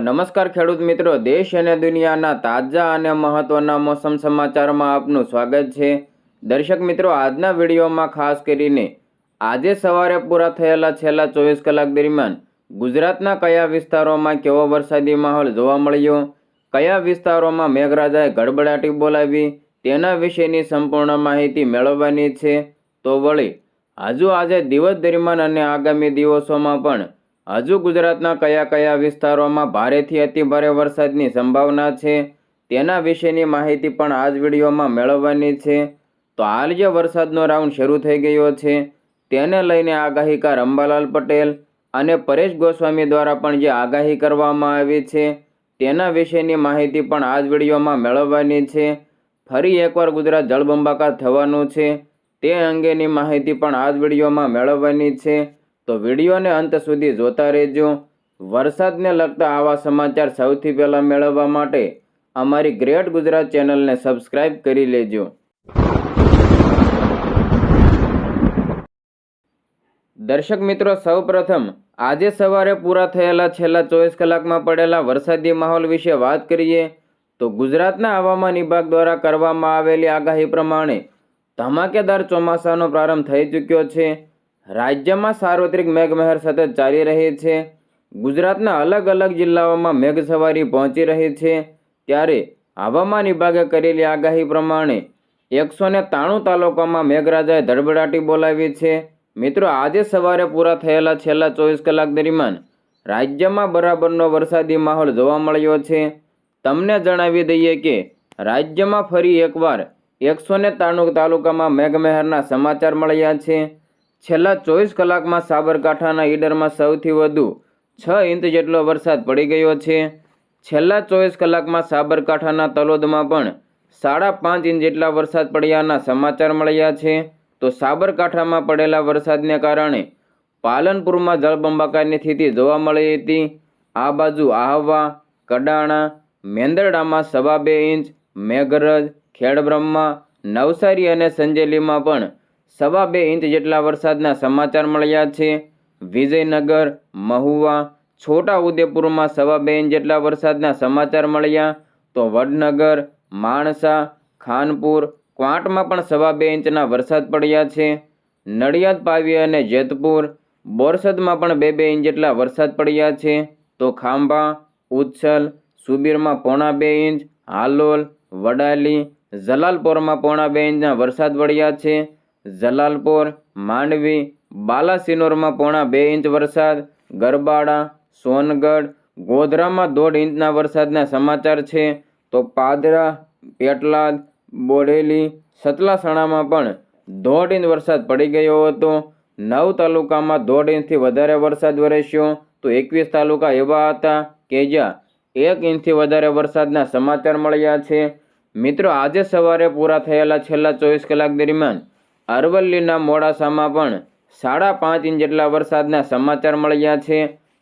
નમસ્કાર ખેડૂત મિત્રો, દેશ અને દુનિયાના તાજા અને મહત્વના મોસમ સમાચારમાં આપનું સ્વાગત છે. દર્શક મિત્રો, આજના વિડીયોમાં ખાસ કરીને આજે સવારે પૂરા થયેલા છેલ્લા ચોવીસ કલાક દરમિયાન ગુજરાતના કયા વિસ્તારોમાં કેવો વરસાદી માહોલ જોવા મળ્યો, કયા વિસ્તારોમાં મેઘરાજાએ ગડબડાટી બોલાવી, તેના વિશેની સંપૂર્ણ માહિતી મેળવવાની છે. તો વળી હજુ આજે દિવસ દરમિયાન અને આગામી દિવસોમાં પણ હજુ ગુજરાતના કયા કયા વિસ્તારોમાં ભારેથી અતિભારે વરસાદની સંભાવના છે તેના વિશેની માહિતી પણ આ જ વિડીયોમાં મેળવવાની છે. તો હાલ જે વરસાદનો રાઉન્ડ શરૂ થઈ ગયો છે, તેને લઈને આગાહીકાર અંબાલાલ પટેલ અને પરેશ ગોસ્વામી દ્વારા પણ જે આગાહી કરવામાં આવી છે, તેના વિશેની માહિતી પણ આ જ વિડીયોમાં મેળવવાની છે. ફરી એકવાર ગુજરાત જળબંબાકાર થવાનું છે, તે અંગેની માહિતી પણ આ જ વિડીયોમાં મેળવવાની છે. તો વિડીયોને અંત સુધી જોતા રહેજો. વરસાદને લગતા આવા સમાચાર સૌથી પહેલાં મેળવવા માટે અમારી ગ્રેટ ગુજરાત ચેનલને સબસ્ક્રાઇબ કરી લેજો. દર્શક મિત્રો, સૌપ્રથમ આજે સવારે પૂરા થયેલા છેલ્લા ચોવીસ કલાકમાં પડેલા વરસાદી માહોલ વિશે વાત કરીએ તો ગુજરાતના હવામાન વિભાગ દ્વારા કરવામાં આવેલી આગાહી પ્રમાણે ધમાકેદાર ચોમાસાનો પ્રારંભ થઈ ચૂક્યો છે. રાજ્યમાં સાર્વત્રિક મેઘમહેર સતત ચાલી રહી છે. ગુજરાતના અલગ અલગ જિલ્લાઓમાં મેઘસવારી પહોંચી રહી છે. ત્યારે હવામાન વિભાગે કરેલી આગાહી પ્રમાણે એકસો ને ત્રાણું તાલુકામાં મેઘરાજાએ ધડબડાટી બોલાવી છે. મિત્રો, આજે સવારે પૂરા થયેલા છેલ્લા ચોવીસ કલાક દરમિયાન રાજ્યમાં બરાબરનો વરસાદી માહોલ જોવા મળ્યો છે. તમને જણાવી દઈએ કે રાજ્યમાં ફરી એકવાર એકસો ને ત્રાણું તાલુકામાં મેઘમહેરના સમાચાર મળ્યા છે. છેલ્લા ચોવીસ કલાકમાં સાબરકાંઠાના ઈડરમાં સૌથી વધુ છ ઇંચ જેટલો વરસાદ પડી ગયો છે. છેલ્લા ચોવીસ કલાકમાં સાબરકાંઠાના તલોદમાં પણ સાડા પાંચ ઇંચ જેટલા વરસાદ પડ્યાના સમાચાર મળ્યા છે. તો સાબરકાંઠામાં પડેલા વરસાદને કારણે પાલનપુરમાં જળબંબાકારની સ્થિતિ જોવા મળી હતી. આ બાજુ આહવા, કડાણા, મેંદરડામાં સવા બે ઇંચ, મેઘરજ, ખેડબ્રહ્મા, નવસારી અને સંજેલીમાં પણ સવા બે ઇંચ જેટલા વરસાદના સમાચાર મળ્યા છે. વિજયનગર, મહુવા છોટા ઉદેપુરમાં સવા બે ઇંચ જેટલા વરસાદના સમાચાર મળ્યા. તો વડનગર, માણસા, ખાનપુર, ક્વાંટમાં પણ સવા બે ઇંચના વરસાદ પડ્યા છે. નડિયાદ પાવી અને જેતપુર, બોરસદમાં પણ બે બે ઇંચ જેટલા વરસાદ પડ્યા છે. તો ખાંભા, ઉચ્છલ, સુબીરમાં પોણા બે ઇંચ, હાલોલ, વડાલી, જલાલપોરમાં પોણા બે ઇંચના વરસાદ પડ્યા છે. જલાલપોર, માંડવી, બાલાસિનોરમાં પોણા બે ઇંચ વરસાદ, ગરબાડા, સોનગઢ, ગોધરામાં દોઢ ઇંચના વરસાદના સમાચાર છે. તો પાદરા, પેટલાદ, બોડેલી, સતલાસણામાં પણ દોઢ ઇંચ વરસાદ પડી ગયો હતો. નવ તાલુકામાં દોઢ ઇંચથી વધારે વરસાદ વરસ્યો. તો એકવીસ તાલુકા એવા હતા કે જ્યાં એક ઇંચથી વધારે વરસાદના સમાચાર મળ્યા છે. મિત્રો, આજે સવારે પૂરા થયેલા છેલ્લા ચોવીસ કલાક દરમિયાન અરવલ્લીના મોડાસામાં પણ સાડા પાંચ ઇંચ જેટલા વરસાદના સમાચાર મળ્યા છે.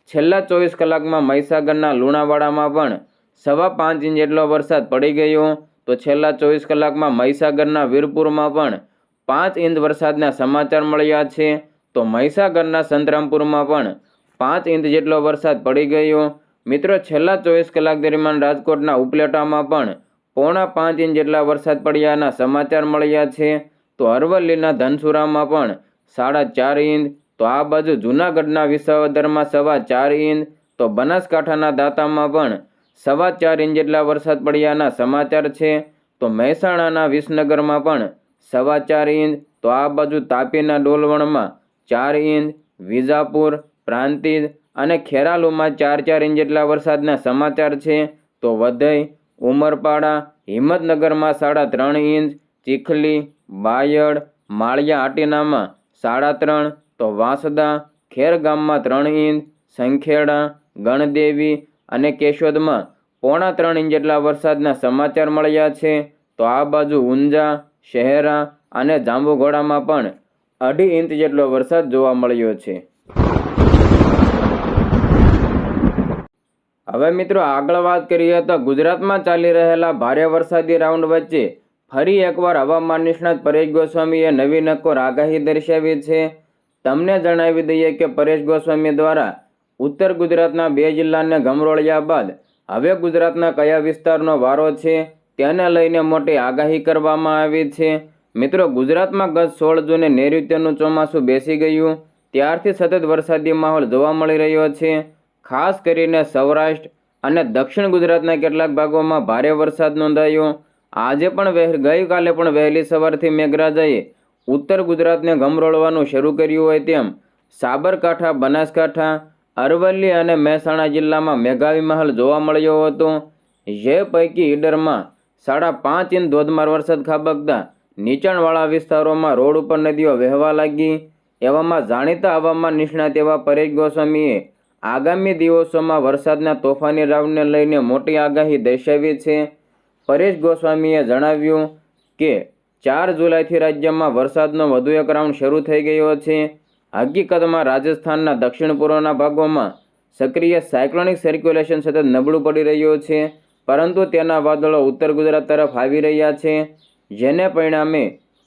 છેલ્લા ચોવીસ કલાકમાં મહીસાગરના લુણાવાડામાં પણ સવા પાંચ ઇંચ જેટલો વરસાદ પડી ગયો. તો છેલ્લા ચોવીસ કલાકમાં મહીસાગરના વીરપુરમાં પણ પાંચ ઇંચ વરસાદના સમાચાર મળ્યા છે. તો મહીસાગરના સંતરામપુરમાં પણ પાંચ ઇંચ જેટલો વરસાદ પડી ગયો. મિત્રો, છેલ્લા ચોવીસ કલાક દરમિયાન રાજકોટના ઉપલેટામાં પણ પોણા પાંચ ઇંચ જેટલા વરસાદ પડ્યાના સમાચાર મળ્યા છે. તો અરવલ્લીના ધનસુરામાં પણ સાડા ચાર ઇંચ, તો આ બાજુ જૂનાગઢના વિસાવદરમાં સવા ચાર ઇંચ, તો બનાસકાંઠાના દાંતામાં પણ સવા ચાર ઇંચ જેટલા વરસાદ પડ્યાના સમાચાર છે. તો મહેસાણાના વિસનગરમાં પણ સવા ચાર ઇંચ, તો આ બાજુ તાપીના ડોલવણમાં ચાર ઇંચ, વિજાપુર, પ્રાંતિજ અને ખેરાલુમાં ચાર ચાર ઇંચ જેટલા વરસાદના સમાચાર છે. તો વધઈ ઉમરપાડા, હિંમતનગરમાં સાડા ત્રણ ઇંચ, ચીખલી બાયડ માળિયા આટીનામાં સાડા ત્રણ, તો વાંસદા, ખેર ગામમાં ત્રણ ઇંચ, સંખેડા, ગણદેવી અને કેશોદમાં પોણા ત્રણ ઇંચ જેટલા વરસાદના સમાચાર મળ્યા છે. તો આ બાજુ ઊંઝા, શહેરા અને જાંબુઘોડામાં પણ અઢી ઇંચ જેટલો વરસાદ જોવા મળ્યો છે. હવે મિત્રો આગળ વાત કરીએ તો ગુજરાતમાં ચાલી રહેલા ભારે વરસાદી રાઉન્ડ વચ્ચે ફરી એકવાર હવામાન નિષ્ણાત પરેશ ગોસ્વામીએ નવી નક્કોર આગાહી દર્શાવી છે. તમને જણાવી દઈએ કે પરેશ ગોસ્વામી દ્વારા ઉત્તર ગુજરાતના બે જિલ્લાને ગમરોળ્યા બાદ હવે ગુજરાતના કયા વિસ્તારનો વારો છે તેને લઈને મોટી આગાહી કરવામાં આવી છે. મિત્રો, ગુજરાતમાં ગત સોળ જૂને નૈઋત્યનું ચોમાસું બેસી ગયું. ત્યારથી સતત વરસાદી માહોલ જોવા મળી રહ્યો છે. ખાસ કરીને સૌરાષ્ટ્ર અને દક્ષિણ ગુજરાતના કેટલાક ભાગોમાં ભારે વરસાદ નોંધાયો. આજે પણ વહેર ગઈકાલે પણ વહેલી સવારથી મેઘરાજાએ ઉત્તર ગુજરાતને ગમરોળવાનું શરૂ કર્યું હોય તેમ સાબરકાંઠા, બનાસકાંઠા, અરવલ્લી અને મહેસાણા જિલ્લામાં મેઘાવી મહલ જોવા મળ્યો હતો. જે પૈકી ઈડરમાં સાડા પાંચ ઇંચ ધોધમાર વરસાદ ખાબકતા નીચાણવાળા વિસ્તારોમાં રોડ ઉપર નદીઓ વહેવા લાગી. એવામાં જાણીતા હવામાન નિષ્ણાત એવા પરેશ ગોસ્વામીએ આગામી દિવસોમાં વરસાદના તોફાની રાવને લઈને મોટી આગાહી દર્શાવી છે. પરેશ ગોસ્વામીએ જણાવ્યું કે, ચાર જુલાઈથી રાજ્યમાં વરસાદનો વધુ એક રાઉન્ડ શરૂ થઈ ગયો છે. હકીકતમાં રાજસ્થાનના દક્ષિણ પૂર્વના ભાગોમાં સક્રિય સાયક્લોનિક સર્ક્યુલેશન સતત નબળું પડી રહ્યું છે, પરંતુ તેના વાદળો ઉત્તર ગુજરાત તરફ આવી રહ્યા છે. જેને પરિણામે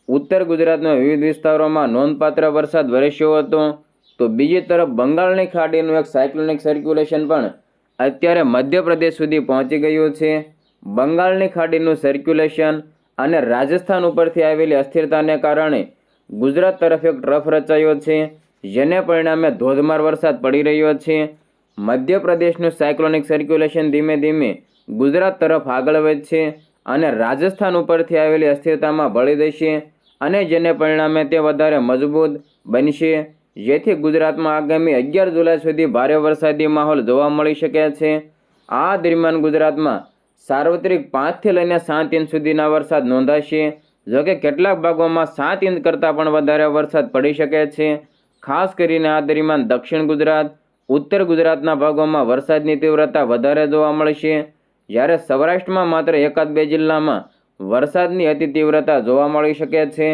ઉત્તર ગુજરાતના વિવિધ વિસ્તારોમાં નોંધપાત્ર વરસાદ વરસ્યો હતો. તો બીજી તરફ બંગાળની ખાડીનું એક સાયક્લોનિક સર્ક્યુલેશન પણ અત્યારે મધ્યપ્રદેશ સુધી પહોંચી ગયું છે. બંગાળની ખાડીનું સર્ક્યુલેશન અને રાજસ્થાન ઉપરથી આવેલી અસ્થિરતાને કારણે ગુજરાત તરફ એક ટ્રફ રચાયો છે, જેને પરિણામે ધોધમાર વરસાદ પડી રહ્યો છે. મધ્યપ્રદેશનું સાયક્લોનિક સર્ક્યુલેશન ધીમે ધીમે ગુજરાત તરફ આગળ વધશે અને રાજસ્થાન ઉપરથી આવેલી અસ્થિરતામાં ભળી દેશે અને જેને પરિણામે તે વધારે મજબૂત બનશે, જેથી ગુજરાતમાં આગામી અગિયાર જુલાઈ સુધી ભારે વરસાદી માહોલ જોવા મળી શકે છે. આ દરમિયાન ગુજરાતમાં સાર્વત્રિક પાંચથી લઈને સાત ઇંચ સુધીના વરસાદ નોંધાશે. જોકે કેટલાક ભાગોમાં સાત ઇંચ કરતાં પણ વધારે વરસાદ પડી શકે છે. ખાસ કરીને આ દરમિયાન દક્ષિણ ગુજરાત, ઉત્તર ગુજરાતના ભાગોમાં વરસાદની તીવ્રતા વધારે જોવા મળશે. જ્યારે સૌરાષ્ટ્રમાં માત્ર એકાદ બે જિલ્લામાં વરસાદની અતિ તીવ્રતા જોવા મળી શકે છે.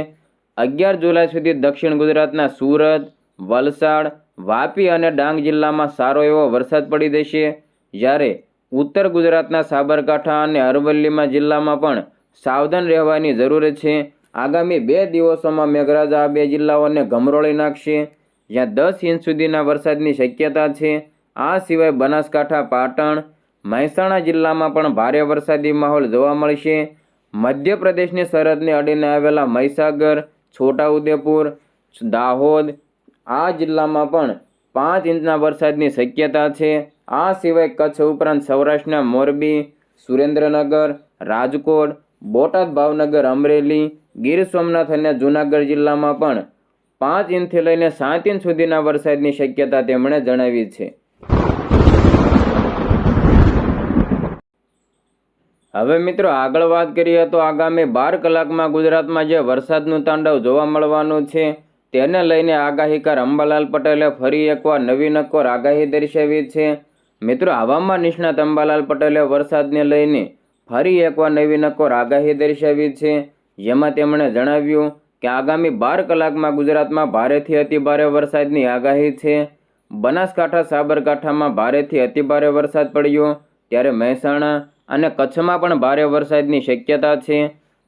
અગિયાર જુલાઈ સુધી દક્ષિણ ગુજરાતના સુરત, વલસાડ, વાપી અને ડાંગ જિલ્લામાં સારો એવો વરસાદ પડી દેશે જ્યારે ઉત્તર ગુજરાતના સાબરકાંઠા અને અરવલ્લીમાં જિલ્લામાં પણ સાવધાન રહેવાની જરૂર છે. આગામી બે દિવસોમાં મેઘરાજા આ બે જિલ્લાઓને ગમરોળી નાખશે. જ્યાં દસ ઇંચ સુધીના વરસાદની શક્યતા છે. આ સિવાય બનાસકાંઠા, પાટણ, મહેસાણા જિલ્લામાં પણ ભારે વરસાદી માહોલ જોવા મળશે. મધ્યપ્રદેશની સરહદને અડીને આવેલા મહીસાગર, છોટાઉદેપુર, દાહોદ આ જિલ્લામાં પણ પાંચ ઇંચના વરસાદની શક્યતા છે. આ સિવાય કચ્છ ઉપરાંત સૌરાષ્ટ્રના મોરબી, સુરેન્દ્રનગર, રાજકોટ, બોટાદ, ભાવનગર, અમરેલી, ગીર સોમનાથ અને જૂનાગઢ જિલ્લામાં પણ પાંચ ઇંચથી લઈને સાત ઇંચ સુધીના વરસાદની શક્યતા તેમણે જણાવી છે. હવે મિત્રો આગળ વાત કરીએ તો આગામી બાર કલાકમાં ગુજરાતમાં જે વરસાદનું તાંડવ જોવા મળવાનું છે, તેને લઈને આગાહીકાર અંબાલાલ પટેલે ફરી એકવાર નવી નક્કોર આગાહી દર્શાવી છે. મિત્રો, હવામાન નિષ્ણાત અંબાલાલ પટેલે વરસાદને લઈને ફરી એકવાર નવી નક્કોર આગાહી દર્શાવી છે. જેમાં તેમણે જણાવ્યું કે આગામી બાર કલાકમાં ગુજરાતમાં ભારેથી અતિભારે વરસાદની આગાહી છે. બનાસકાંઠા, સાબરકાંઠામાં ભારેથી અતિભારે વરસાદ પડ્યો ત્યારે મહેસાણા અને કચ્છમાં પણ ભારે વરસાદની શક્યતા છે.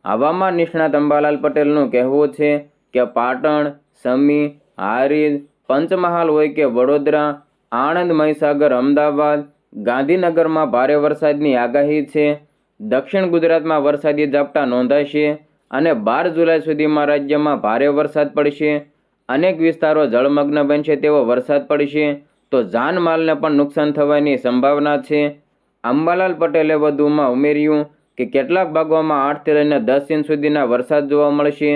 હવામાન નિષ્ણાત અંબાલાલ પટેલનું કહેવું છે કે પાટણ, સમી, હારીજ, પંચમહાલ હોય કે વડોદરા આણંદ મહીસાગર, અમદાવાદ, ગાંધીનગરમાં ભારે વરસાદની આગાહી છે. દક્ષિણ ગુજરાતમાં વરસાદી ઝાપટા નોંધાશે અને બાર જુલાઈ સુધીમાં રાજ્યમાં ભારે વરસાદ પડશે. અનેક વિસ્તારો જળમગ્ન બનશે તેવો વરસાદ પડશે તો જાનમાલને પણ નુકસાન થવાની સંભાવના છે. અંબાલાલ પટેલે વધુમાં ઉમેર્યું કે કેટલાક ભાગોમાં આઠથી લઈને દસ ઇંચ સુધીના વરસાદ જોવા મળશે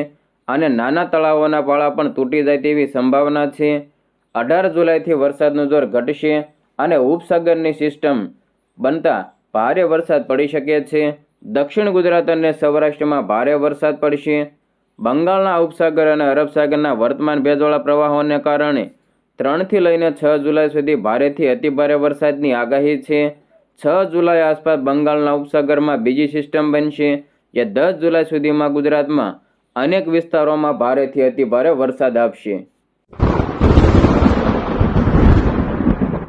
અને નાના તળાવોના પાળા પણ તૂટી જાય તેવી સંભાવના છે. અઢાર જુલાઈથી વરસાદનું જોર ઘટશે અને ઉપસાગરની સિસ્ટમ બનતા ભારે વરસાદ પડી શકે છે. દક્ષિણ ગુજરાત અને સૌરાષ્ટ્રમાં ભારે વરસાદ પડશે. બંગાળના ઉપસાગર અને અરબ સાગરના વર્તમાન ભેજવાળા પ્રવાહોને કારણે ત્રણથી લઈને છ જુલાઈ સુધી ભારેથી અતિભારે વરસાદની આગાહી છે. છ જુલાઈ આસપાસ બંગાળના ઉપસાગરમાં બીજી સિસ્ટમ બનશે જે દસ જુલાઈ સુધીમાં ગુજરાતમાં અનેક વિસ્તારોમાં ભારેથી અતિભારે વરસાદ આપશે.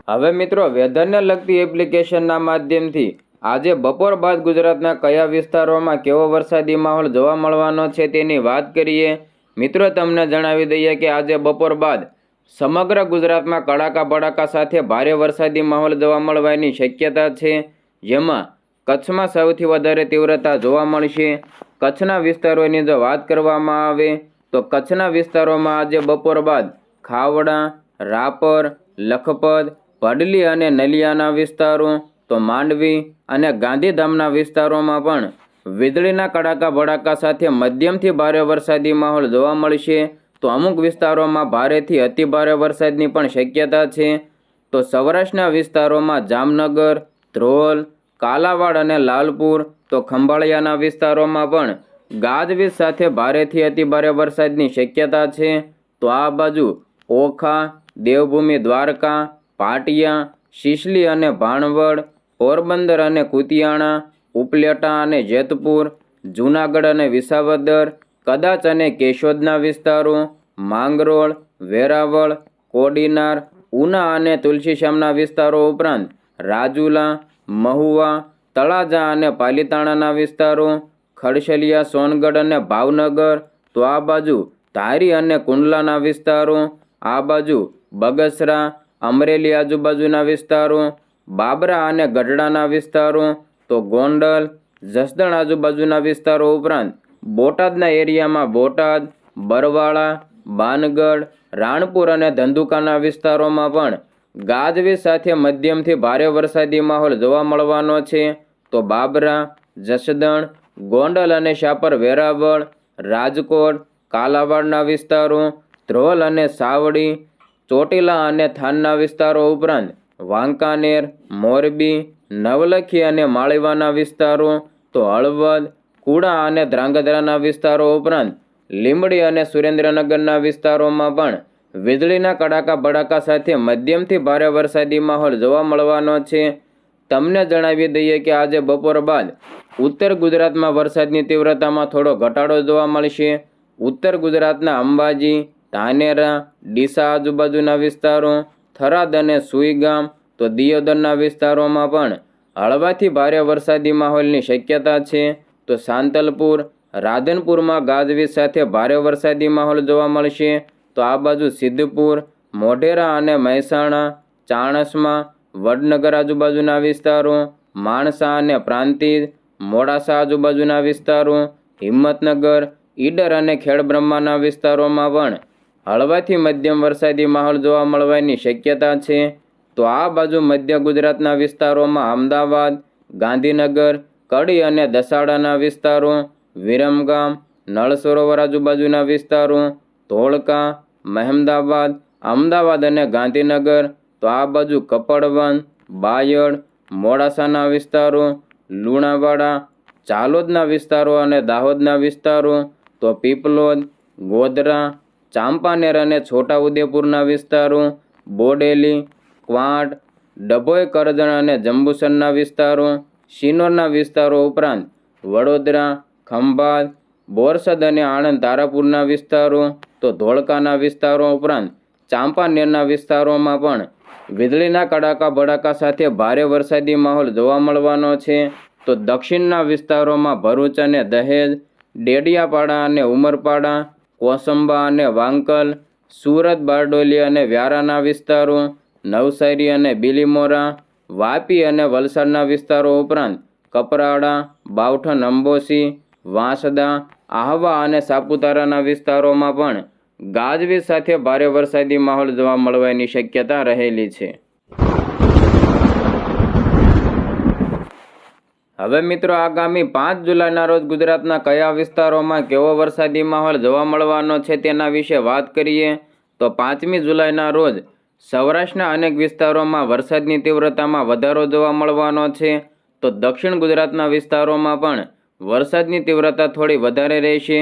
હવે મિત્રો વેધરને લગતી એપ્લિકેશનના માધ્યમથી આજે બપોર બાદ ગુજરાતના કયા વિસ્તારોમાં કેવો વરસાદી માહોલ જોવા મળવાનો છે તેની વાત કરીએ. મિત્રો, તમને જણાવી દઈએ કે આજે બપોર બાદ સમગ્ર ગુજરાતમાં કડાકા ભડાકા સાથે ભારે વરસાદી માહોલ જોવા મળવાની શક્યતા છે. જેમાં કચ્છમાં સૌથી વધારે તીવ્રતા જોવા મળશે. કચ્છના વિસ્તારોની જો વાત કરવામાં આવે, તો કચ્છના વિસ્તારોમાં આજે બપોર બાદ ખાવડા, રાપર, લખપત ભડલી અને નલિયાના વિસ્તારો, તો માંડવી અને ગાંધીધામના વિસ્તારોમાં પણ વીજળીના કડાકા ભડાકા સાથે મધ્યમથી ભારે વરસાદી માહોલ જોવા મળશે. તો અમુક વિસ્તારોમાં ભારેથી અતિભારે વરસાદની પણ શક્યતા છે. તો સૌરાષ્ટ્રના વિસ્તારોમાં જામનગર, ધ્રોલ, કાલાવાડ અને લાલપુર, તો ખંભાળિયાના વિસ્તારોમાં પણ ગાજવીજ સાથે ભારેથી અતિભારે વરસાદની શક્યતા છે. તો આ બાજુ ઓખા, દેવભૂમિ દ્વારકા પાટિયા, શિશલી અને ભાણવડ, પોરબંદર અને કુતિયાણા, ઉપલેટા અને જેતપુર, જૂનાગઢ અને વિસાવદર, કદાચ અને કેશોદના વિસ્તારો, માંગરોળ, વેરાવળ, કોડીનાર, ઉના અને તુલસીશ્યામના વિસ્તારો ઉપરાંત રાજુલા, મહુવા, તળાજા અને પાલીતાણાના વિસ્તારો, ખડશલિયા, સોનગઢ અને ભાવનગર, તો આ બાજુ ધારી અને કુંડલાના વિસ્તારો, આ બાજુ બગસરા અમરેલી આજુબાજુના વિસ્તારો, બાબરા અને ગઢડાના વિસ્તારો, તો ગોંડલ, જસદણ આજુબાજુના વિસ્તારો ઉપરાંત બોટાદના એરિયામાં બોટાદ, બરવાળા, બાનગઢ, રાણપુર અને ધંધુકાના વિસ્તારોમાં પણ ગાજવીજ સાથે મધ્યમથી ભારે વરસાદી માહોલ જોવા મળવાનો છે. તો બાબરા, જસદણ, ગોંડલ અને શાપર વેરાવળ, રાજકોટ, કાલાવાડના વિસ્તારો, ધ્રોલ અને સાવડી ચોટીલા અને થાનના વિસ્તારો ઉપરાંત વાંકાનેર, મોરબી, નવલખી અને માળીવાના વિસ્તારો, તો હળવદ, કુડા અને ધ્રાંગધ્રાના વિસ્તારો ઉપરાંત લીંબડી અને સુરેન્દ્રનગરના વિસ્તારોમાં પણ વીજળીના કડાકા ભડાકા સાથે મધ્યમથી ભારે વરસાદી માહોલ જોવા મળવાનો છે. તમને જણાવી દઈએ કે આજે બપોર બાદ ઉત્તર ગુજરાતમાં વરસાદની તીવ્રતામાં થોડો ઘટાડો જોવા મળશે. ઉત્તર ગુજરાતના અંબાજી ધાનેરા, ડીસા આજુબાજુના વિસ્તારો, થરાદ અને સુઈગામ તો દિયોદરના વિસ્તારોમાં પણ હળવાથી ભારે વરસાદી માહોલની શક્યતા છે. તો સાંતલપુર, રાધનપુરમાં ગાજવીજ સાથે ભારે વરસાદી માહોલ જોવા મળશે. તો આ બાજુ સિદ્ધપુર, મોઢેરા અને મહેસાણા, ચાણસમાં, વડનગર આજુબાજુના વિસ્તારો, માણસા અને પ્રાંતિજ, મોડાસા આજુબાજુના વિસ્તારો, હિંમતનગર, ઈડર અને ખેડબ્રહ્માના વિસ્તારોમાં પણ હળવાથી મધ્યમ વરસાદી માહોલ જોવા મળવાની શક્યતા છે. તો આ બાજુ મધ્ય ગુજરાતના વિસ્તારોમાં અમદાવાદ, ગાંધીનગર, કડી અને દસાડાના વિસ્તારો, વિરમગામ નળ સરોવર આજુબાજુના વિસ્તારો, ધોળકા, મહેમદાવાદ, અમદાવાદ અને ગાંધીનગર. તો આ બાજુ કપડવન બાયડ, મોડાસાના વિસ્તારો, લુણાવાડા ચાલોદના વિસ્તારો અને દાહોદના વિસ્તારો. તો પીપલોદ, ગોધરા ચાંપાનેર અને છોટાઉદેપુરના વિસ્તારો, બોડેલી ક્વાંટ ડભોઈ, કરજણ અને જંબુસરના વિસ્તારો, શિનોરના વિસ્તારો ઉપરાંત વડોદરા, ખંભાત, બોરસદ અને આણંદ તારાપુરના વિસ્તારો, તો ધોળકાના વિસ્તારો ઉપરાંત ચાંપાનેરના વિસ્તારોમાં પણ વીજળીના કડાકા ભડાકા સાથે ભારે વરસાદી માહોલ જોવા મળવાનો છે. તો દક્ષિણના વિસ્તારોમાં ભરૂચ અને દહેજ, ડેડિયાપાડા અને ઉમરપાડા કોસંબા અને વાંકલ, સુરત, બારડોલી અને વ્યારાના વિસ્તારો, નવસારી અને બિલીમોરા, વાપી અને વલસાડના વિસ્તારો ઉપરાંત કપરાડા બાવઠન અંબોસી વાંસદા, આહવા અને સાપુતારાના વિસ્તારોમાં પણ ગાજવીજ સાથે ભારે વરસાદી માહોલ જોવા મળવાની શક્યતા રહેલી છે. હવે મિત્રો આગામી પાંચ જુલાઈના રોજ ગુજરાતના કયા વિસ્તારોમાં કેવો વરસાદી માહોલ જોવા મળવાનો છે તેના વિશે વાત કરીએ, તો પાંચમી જુલાઈના રોજ સૌરાષ્ટ્રના અનેક વિસ્તારોમાં વરસાદની તીવ્રતામાં વધારો જોવા મળવાનો છે. તો દક્ષિણ ગુજરાતના વિસ્તારોમાં પણ વરસાદની તીવ્રતા થોડી વધારે રહેશે.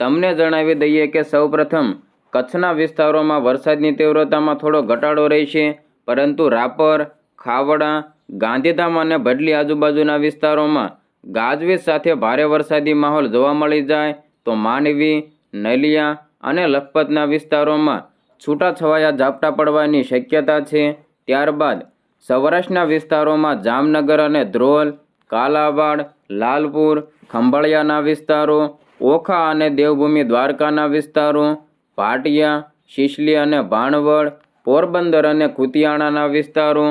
તમને જણાવી દઈએ કે સૌપ્રથમ કચ્છના વિસ્તારોમાં વરસાદની તીવ્રતામાં થોડો ઘટાડો રહેશે, પરંતુ રાપર, ખાવડા ગાંધીધામ અને ભડલી આજુબાજુના વિસ્તારોમાં ગાજવીજ સાથે ભારે વરસાદી માહોલ જોવા મળી જાય તો માંડવી નલિયા અને લખપતના વિસ્તારોમાં છૂટાછવાયા ઝાપટા પડવાની શક્યતા છે. ત્યારબાદ સૌરાષ્ટ્રના વિસ્તારોમાં જામનગર અને ધ્રોલ, કાલાવાડ, લાલપુર, ખંભાળિયાના વિસ્તારો, ઓખા અને દેવભૂમિ દ્વારકાના વિસ્તારો, પાટિયા, શિશલી અને ભાણવડ, પોરબંદર અને કુતિયાણાના વિસ્તારો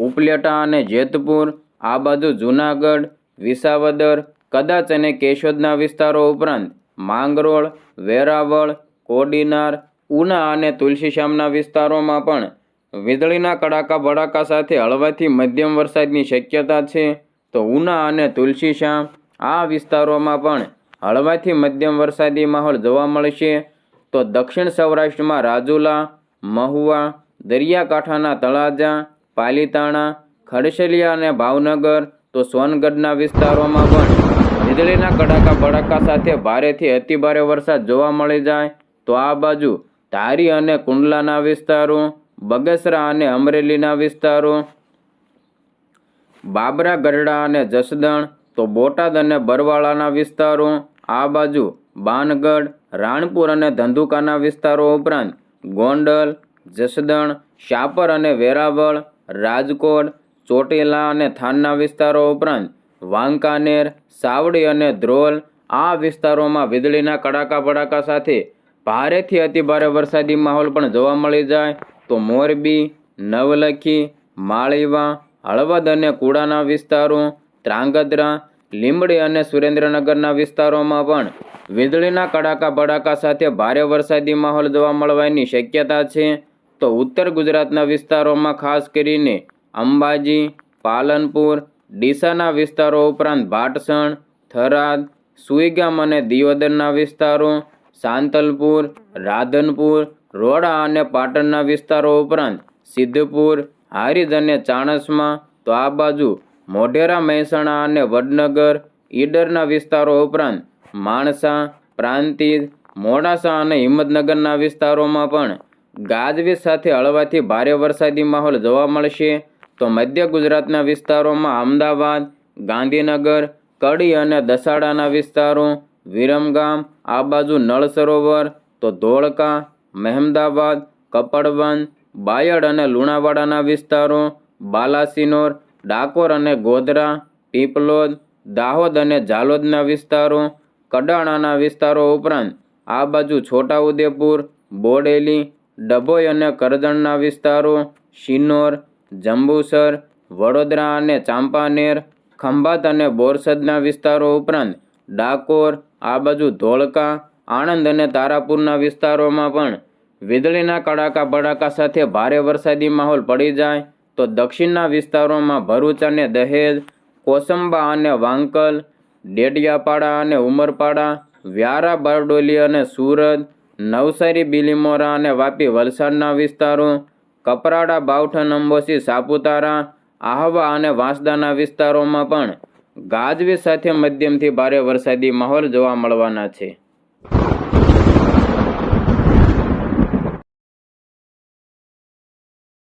ઉપલેટા અને જેતપુર, આ બાજુ જૂનાગઢ, વિસાવદર, કદાચ અને કેશોદના વિસ્તારો ઉપરાંત માંગરોળ, વેરાવળ, કોડીનાર, ઉના અને તુલસીશ્યામના વિસ્તારોમાં પણ વીજળીના કડાકા ભડાકા સાથે હળવાથી મધ્યમ વરસાદની શક્યતા છે. તો ઉના અને તુલસીશ્યામ, આ વિસ્તારોમાં પણ હળવાથી મધ્યમ વરસાદી માહોલ જોવા મળશે. તો દક્ષિણ સૌરાષ્ટ્રમાં રાજુલા, મહુવા, દરિયાકાંઠાના તળાજા પાલીતાણા, ખડશલિયા અને ભાવનગર તો સોનગઢના વિસ્તારોમાં પણ. વીજળીના કડાકા ભડાકા સાથે ભારેથી અતિભારે વરસાદ જોવા મળી જાય તો આ બાજુ ધારી અને કુંડલાના વિસ્તારો, બગસરા અને અમરેલીના વિસ્તારો. બાબરા ગઢડા અને જસદણ તો બોટાદ અને બરવાળાના વિસ્તારો. આ બાજુ બાનગઢ, રાણપુર અને ધંધુકાના વિસ્તારો ઉપરાંત ગોંડલ, જસદણ, શાપર અને વેરાવળ રાજકોટ, ચોટીલા અને થાનના વિસ્તારો ઉપરાંત વાંકાનેર, સાવડી અને ધ્રોલ આ વિસ્તારોમાં વીજળીના કડાકા ભડાકા સાથે ભારેથી અતિભારે વરસાદી માહોલ પણ જોવા મળી જાય. તો મોરબી, નવલખી, માળીવા, હળવદ અને કુડાના વિસ્તારો, ત્રાંગધ્રા, લીંબડી અને સુરેન્દ્રનગરના વિસ્તારોમાં પણ વીજળીના કડાકા ભડાકા સાથે ભારે વરસાદી માહોલ જોવા મળવાની શક્યતા છે. તો ઉત્તર ગુજરાતના વિસ્તારોમાં ખાસ કરીને અંબાજી, પાલનપુર, ડીસાના વિસ્તારો ઉપરાંત ભાટસણ, થરાદ, સુઈગામ અને દિયોદરના વિસ્તારો, સાંતલપુર, રાધનપુર, રોડા અને પાટણના વિસ્તારો ઉપરાંત સિદ્ધપુર, હારીજ અને ચાણસમાં તો આ બાજુ મોઢેરા, મહેસાણા અને વડનગર, ઈડરના વિસ્તારો ઉપરાંત માણસા, પ્રાંતિજ, મોડાસા અને હિંમતનગરના વિસ્તારોમાં પણ ગાજવીજ સાથે હળવાથી ભારે વરસાદી માહોલ જોવા મળશે. તો મધ્ય ગુજરાતના વિસ્તારોમાં અમદાવાદ, ગાંધીનગર, કડી અને દસાડાના વિસ્તારો, વિરમગામ, આ બાજુ નળ સરોવર, તો ધોળકા, મહેમદાવાદ કપડવન બાયડ અને લુણાવાડાના વિસ્તારો, બાલાસિનોર, ડાકોર અને ગોધરા, પીપલોદ, દાહોદ અને ઝાલોદના વિસ્તારો, કડાણાના વિસ્તારો ઉપરાંત આ બાજુ છોટાઉદેપુર, બોડેલી ડભોઈ અને કરજણના વિસ્તારો, શિનોર, જંબુસર, વડોદરા અને ચાંપાનેર, ખંભાત અને બોરસદના વિસ્તારો ઉપરાંત ડાકોર, આ બાજુ ધોળકા, આણંદ અને તારાપુરના વિસ્તારોમાં પણ વીજળીના કડાકા ભડાકા સાથે ભારે વરસાદી માહોલ પડી જાય તો દક્ષિણના વિસ્તારોમાં ભરૂચ અને દહેજ, કોસંબા અને વાંકલ, ડેડિયાપાડા અને ઉમરપાડા, વ્યારા, બારડોલી અને સુરત નવસારી, બિલીમોરા અને વાપી વલસાડના વિસ્તારો, કપરાડા બાવઠન અંબોસી સાપુતારા, આહવા અને વાંસદાના વિસ્તારોમાં પણ ગાજવી સાથે મધ્યમથી ભારે વરસાદી માહોલ જોવા મળવાના છે.